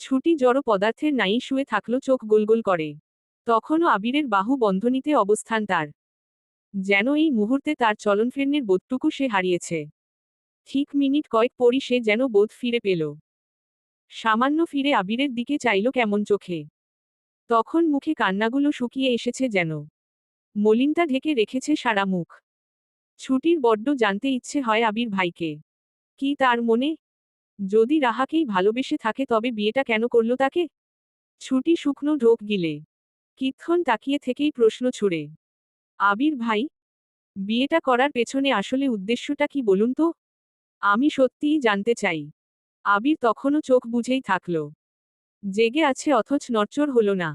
ছুটি জড় পদার্থের নাই শুয়ে থাকল চোখ গোলগোল করে। তখনও আবিরের বাহু বন্ধনীতে অবস্থান তার। যেন এই মুহূর্তে তার চলনফিরনের বোধটুকু সে হারিয়েছে। ঠিক মিনিট কয়েক পরই সে যেন বোধ ফিরে পেল। সামান্য ফিরে আবিরের দিকে চাইল কেমন চোখে। তখন মুখে কান্নাগুলো শুকিয়ে এসেছে যেন। মলিনতা ঢেকে রেখেছে সারা মুখ। ছুটির বড্ড জানতে ইচ্ছে হয় আবির ভাইকে। কি তার মনে যদি রাহাকেই ভালোবেসে থাকে, তবে বিয়েটা কেন করল তাকে? ছুটি শুকনো ঢোক গিলে। কিক্ষণ তাকিয়ে থেকেই প্রশ্ন ছুড়ে। আবির ভাই, বিয়েটা করার পেছনে আসলে উদ্দেশ্যটা কি বলুন তো? আমি সত্যিই জানতে চাই। আবির তখনও চোখ বুঝেই থাকল। জেগে আছে অথচ নড়চড় হল না।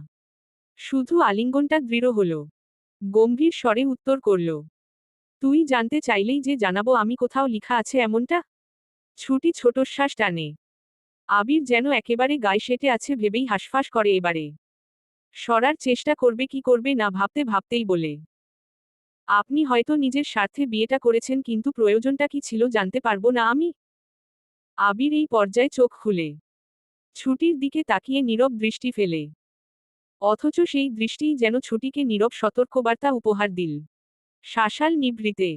শুধু আলিঙ্গনটা দৃঢ় হল। গম্ভীর স্বরে উত্তর করল, তুই জানতে চাইলেই যে জানাব, আমি কোথাও লিখা আছে এমনটা? ছুটি ছোটশ্বাস টানে। আবির যেন একেবারে গায়ে সেটে আছে ভেবেই হাসফাস করে এবারে। সরার চেষ্টা করবে কি করবে না ভাবতে ভাবতেই বলে। আপনি হয়তো নিজের স্বার্থে বিয়েটা করেছেন কিন্তু প্রয়োজনটা কি ছিল জানতে পারব না আমি? আবির এই পর্যায়ে চোখ খুলে। ছুটির দিকে তাকিয়ে নীরব দৃষ্টি ফেলে। অথচ সেই দৃষ্টিই যেন ছুটিকে নীরব সতর্কবার্তা উপহার দিল। শাসাল নিভৃতে।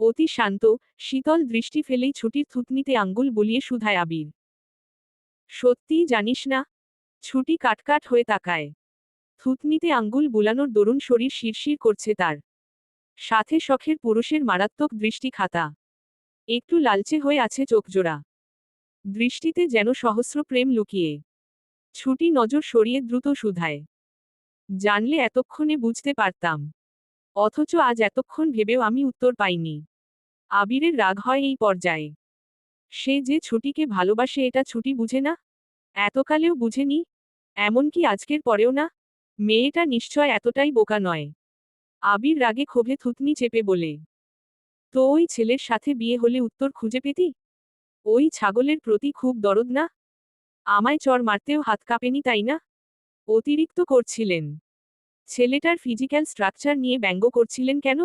অতি শান্ত, শীতল দৃষ্টি ফেলেই ছুটির থুতনিতে আঙ্গুল বুলিয়ে শুধায় আবির। সত্যিই জানিস না? ছুটি কাটকাট হয়ে তাকায়। থুতনিতে আঙ্গুল বুলানোর দরুন শরীর শিরশির করছে তার। সাথে শখের পুরুষের মারাত্মক দৃষ্টি খাতা। একটু লালচে হয়ে আছে চোখজোড়া দৃষ্টিতে যেন সহস্র প্রেম লুকিয়ে। ছুটি নজর সরিয়ে দ্রুত শুধায় জানলে এতক্ষণে বুঝতে পারতাম। অথচ আজ এতক্ষণ ভেবেও আমি উত্তর পাইনি। আবিরের রাগ হয় এই পর্যায়ে। সে যে ছুটিকে ভালোবাসে এটা ছুটি বুঝে না? এতকালেও বুঝেনি? এমনকি আজকের পরেও না? মেয়েটা নিশ্চয় এতটাই বোকা নয়। আবির রাগে ক্ষোভে থুতনি চেপে বলে, তো ওই ছেলের সাথে বিয়ে হলে উত্তর খুঁজে পেতি? ওই ছাগলের প্রতি খুব দরদ না? আমায় চর মারতেও হাত কাঁপেনি তাই না? অতিরিক্ত করছিলেন। ছেলেটার ফিজিক্যাল স্ট্রাকচার নিয়ে ব্যঙ্গ করছিলেন কেন?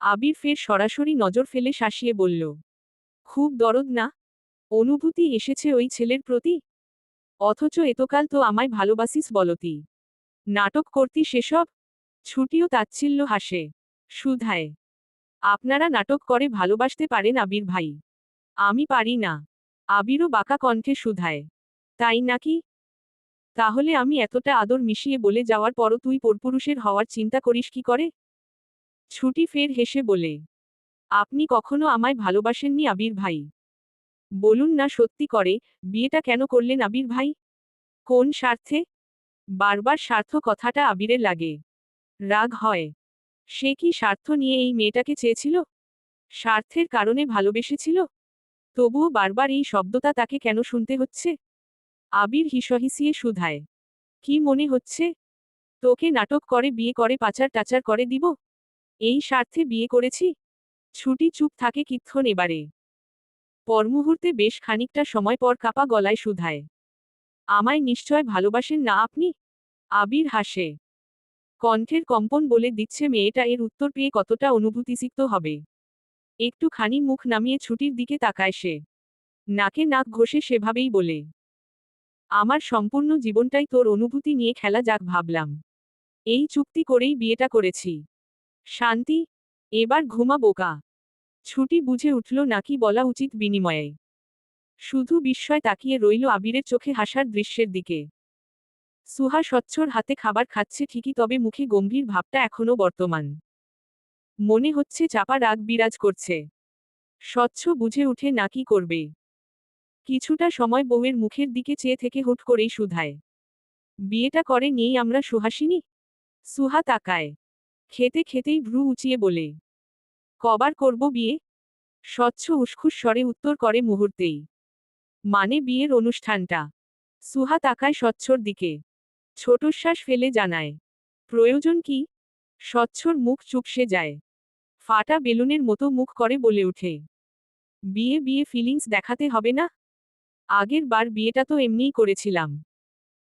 আবির ফের সরাসরি নজর ফেলে শাসিয়ে বলল, খুব দরদ না? অনুভূতি এসেছে ওই ছেলের প্রতি? অথচ এতকাল তো আমায় ভালোবাসিস বলতি। নাটক করতি সেসব? ছুটিও তাচ্ছিল্য হাসে। সুধায়, আপনারা নাটক করে ভালোবাসতে পারেন আবির ভাই। আমি পারি না। আবিরও বাঁকা কণ্ঠে সুধায়, তাই নাকি? তাহলে আমি এতটা আদর মিশিয়ে বলে যাওয়ার পরও তুই পরপুরুষের হওয়ার চিন্তা করিস কি করে? ছুটি ফের হেসে বলে, আপনি কখনো আমায় ভালোবাসেননি আবির ভাই? বলুন না সত্যি করে, বিয়েটা কেন করলেন আবির ভাই? কোন স্বার্থে? বারবার স্বার্থ কথাটা আবিরের লাগে। রাগ হয়, সে কি স্বার্থ নিয়ে এই মেয়েটাকে চেয়েছিল? স্বার্থের কারণে ভালোবেসেছিল? তবুও বারবার এই শব্দটা তাকে কেন শুনতে হচ্ছে? আবির হিসহিসিয়ে শুধায়। কি মনে হচ্ছে? তোকে নাটক করে, বিয়ে করে, পাচার টাচার করে দিব? এই স্বার্থে বিয়ে করেছি? ছুটি চুপ থাকে কিক্ষণ এবারে। পরমুহূর্তে বেশ খানিকটা সময় পর কাপা গলায় শুধায়। আমায় নিশ্চয় ভালোবাসেন না আপনি? আবির হাসে। কণ্ঠের কম্পন বলে দিচ্ছে মেয়েটা এর উত্তর পেয়ে কতটা অনুভূতিসিক্ত হবে। একটুখানি মুখ নামিয়ে ছুটির দিকে তাকায় সে। নাকে নাক ঘষে সেভাবেই বলে। আমার সম্পূর্ণ জীবনটাই তোর অনুভূতি নিয়ে খেলা যাক ভাবলাম। এই চুক্তি করেই বিয়েটা করেছি। শান্তি, এবার ঘুমা বোকা। ছুটি বুঝে উঠল নাকি বলা উচিত বিনিময়ে। শুধু বিস্ময় তাকিয়ে রইল আবিরের চোখে হাসার দৃশ্যের দিকে। সুহা স্বচ্ছর হাতে খাবার খাচ্ছে ঠিকই তবে মুখে গম্ভীর ভাবটা এখনও বর্তমান। মনে হচ্ছে চাপা রাগ বিরাজ করছে। স্বচ্ছ বুঝে উঠে না কি করবে। কিছুটা সময় বউয়ের মুখের দিকে চেয়ে থেকে হুট করেই শুধায় বিয়েটা করে নিয়েই আমরা সুহাসিনী? সুহা তাকায়। খেতে খেতেই ভ্রু উঁচিয়ে বলে, কবার করব বিয়ে? স্বচ্ছ উস্খুস স্বরে উত্তর করে মুহূর্তেই। মানে বিয়ের অনুষ্ঠানটা? সুহা তাকায় স্বচ্ছর দিকে। ছোটশ্বাস ফেলে জানায়, প্রয়োজন কি? স্বচ্ছর মুখ চুপসে যায়। ফাটা বেলুনের মতো মুখ করে বলে ওঠে, বিয়ে বিয়ে, ফিলিংস দেখাতে হবে না? আগের বার বিয়েটা তো এমনিই করেছিলাম।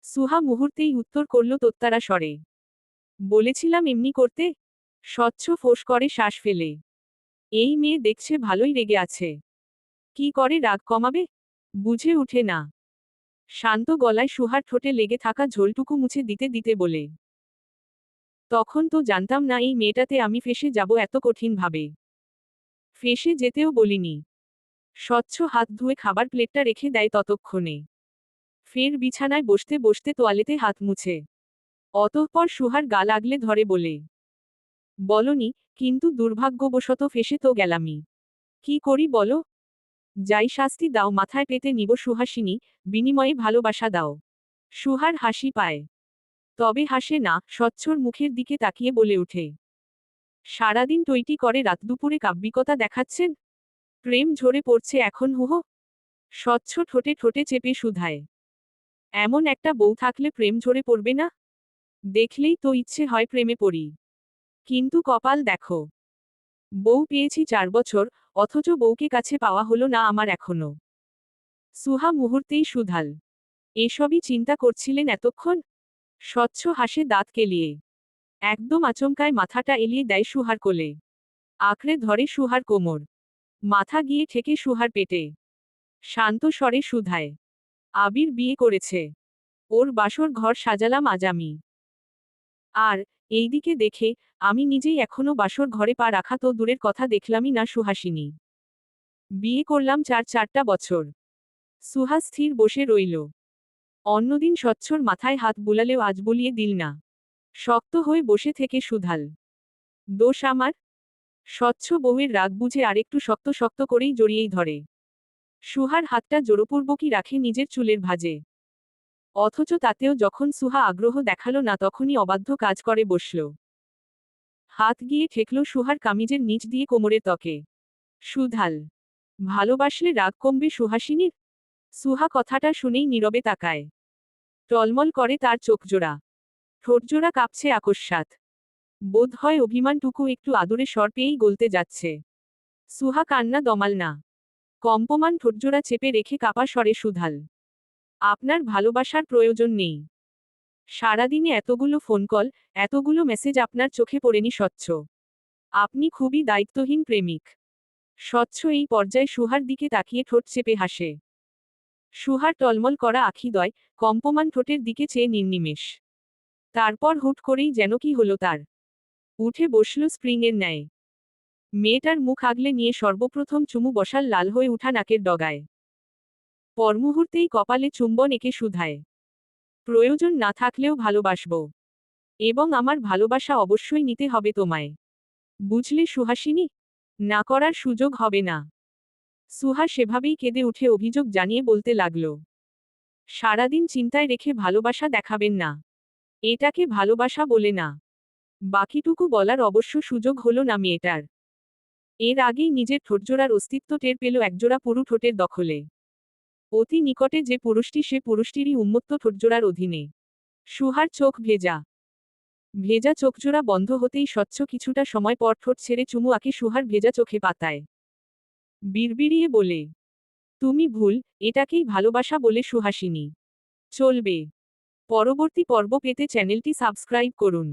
সুহা মুহূর্তেই উত্তর করল তোত্তারা স্বরে। বলেছিলাম এমনি করতে। স্বচ্ছ ফোঁস করে শ্বাস ফেলে। এই মেয়ে দেখছে ভালোই রেগে আছে। কি করে রাগ কমাবে? বুঝে উঠে না। শান্ত গলায় সুহার ঠোঁটে লেগে থাকা ঝোলটুকু মুছে দিতে দিতে বলে। তখন তো জানতাম না এই মেয়েটাতে আমি ফেসে যাব এত কঠিন ভাবে ফেসে যেতেও বলিনি। স্বচ্ছ হাত ধুয়ে খাবার প্লেটটা রেখে দেয় ততক্ষণে। ফের বিছানায় বসতে বসতে তোয়ালেতে হাত মুছে। অতঃপর সুহার গাল আগলে ধরে বলে, বলনি, কিন্তু দুর্ভাগ্যবশত ফেসে তো গেলামই। কি করি বলো? যাই শাস্তি দাও, মাথায় পেতে নিব সুহাসিনী, বিনিময়ে ভালোবাসা দাও। সুহার হাসি পায়। তবে হাসে না, স্বচ্ছর মুখের দিকে তাকিয়ে বলে ওঠে, সারাদিন টইটি করে রাত দুপুরে কাব্যিকতা দেখাচ্ছেন? প্রেম ঝরে পড়ছে এখন হুহ স্বচ্ছ ঠোঁটে ঠোঁটে চেপে শুধায় এমন একটা বউ থাকলে প্রেম ঝরে পড়বে না? দেখলেই তো ইচ্ছে হয় প্রেমে পড়ি। কিন্তু কপাল দেখো। বউ পেয়েছি চার বছর, অথচ বউকে কাছে পাওয়া হলো না আমার এখনও। সুহা মুহূর্তেই সুধাল। এসবই চিন্তা করছিলেন এতক্ষণ? স্বচ্ছ হাসে দাঁত কেলিয়ে। একদম আচমকায় মাথাটা এলিয়ে দেয় সুহার কোলে। আঁকড়ে ধরে সুহার কোমর। মাথা গিয়ে ঠেকে সুহার পেটে। শান্ত স্বরে সুধায়, আবির বিয়ে করেছে। ওর বাসর ঘর সাজালাম আজ আমি। আর এইদিকে দেখে আমি নিজেই এখনও বাসর ঘরে পা রাখা তো দূরের কথা দেখলামই না সুহাসিনী। বিয়ে করলাম চার চারটা বছর। সুহা স্থির বসে রইল। অন্যদিন স্বচ্ছর মাথায় হাত বুলালেও আজ বলিয়ে দিল না। শক্ত হয়ে বসে থেকে সুধাল, দোষ আমার স্বচ্ছ বউয়ের রাগ বুঝে আরেকটু শক্ত শক্ত করেই জড়িয়েই ধরে। সুহার হাতটা জোরপূর্বকই রাখে নিজের চুলের ভাজে। অথচ তাতেও যখন সুহা আগ্রহ দেখাল না তখনই অবাধ্য কাজ করে বসল। হাত গিয়ে ঠেকল সুহার কামিজের নিচ দিয়ে কোমরের ত্বকে। সুধাল, ভালোবাসলে রাগ কমবে সুহাসিনীর? সুহা কথাটা শুনেই নীরবে তাকায়। টলমল করে তার চোখজোড়া। ঠোঁটজোড়া কাঁপছে আকস্মাত বোধ হয় অভিমানটুকু একটু আদরে সর পেয়েই গলতে যাচ্ছে। সুহা কান্না দমাল না। কম্পমান ঠোঁটজোড়া চেপে রেখে কাপা স্বরে সুধাল। আপনার ভালোবাসার প্রয়োজন নেই। সারাদিনে এতগুলো ফোন কল, এতগুলো মেসেজ আপনার চোখে পড়েনি স্বচ্ছ। আপনি খুবই দায়িত্বহীন প্রেমিক। স্বচ্ছ এই পর্যায়ে সুহার দিকে তাকিয়ে ঠোঁট চেপে হাসে। সুহার টলমল করা আখিদয় কম্পমান ঠোঁটের দিকে চেয়ে নির্নিমেষ। তারপর হুট করেই যেন কি হলো তার। উঠে বসল স্প্রিংয়ের ন্যায়। মেয়েটার মুখ আগলে নিয়ে সর্বপ্রথম চুমু বসাল লাল হয়ে উঠা নাকের ডগায়। পরমুহূর্তেই কপালে চুম্বন একে শুধায়। প্রয়োজন না থাকলেও ভালোবাসব। এবং আমার ভালোবাসা অবশ্যই নিতে হবে তোমায়। বুঝলে সুহাসিনী? না করার সুযোগ হবে না। সুহা সেভাবেই কেঁদে উঠে অভিযোগ জানিয়ে বলতে লাগল। সারাদিন চিন্তায় রেখে ভালোবাসা দেখাবেন না। এটাকে ভালোবাসা বলে না। বাকিটুকু বলার অবশ্য সুযোগ হলো না মেয়েটার। এর আগেই নিজের ঠোঁটজোড়ার অস্তিত্ব টের পেল একজোড়া পুরু ঠোঁটের দখলে। অতি নিকটে যে পুরুষটি সে পুরুষটিরই উন্মুক্ত ঠোঁটজোড়ার অধীনে। সুহার চোখ ভেজা। ভেজা চোখজোড়া বন্ধ হতেই স্বচ্ছ কিছুটা সময় পর ঠোঁট ছেড়ে চুমু আঁকে সুহার ভেজা চোখে পাতায়। বিড়বিড়িয়ে বলে, তুমি ভুল, এটাকেই ভালোবাসা বলে সুহাসিনী। চলবে। পরবর্তী পর্ব পেতে চ্যানেলটি সাবস্ক্রাইব করুন।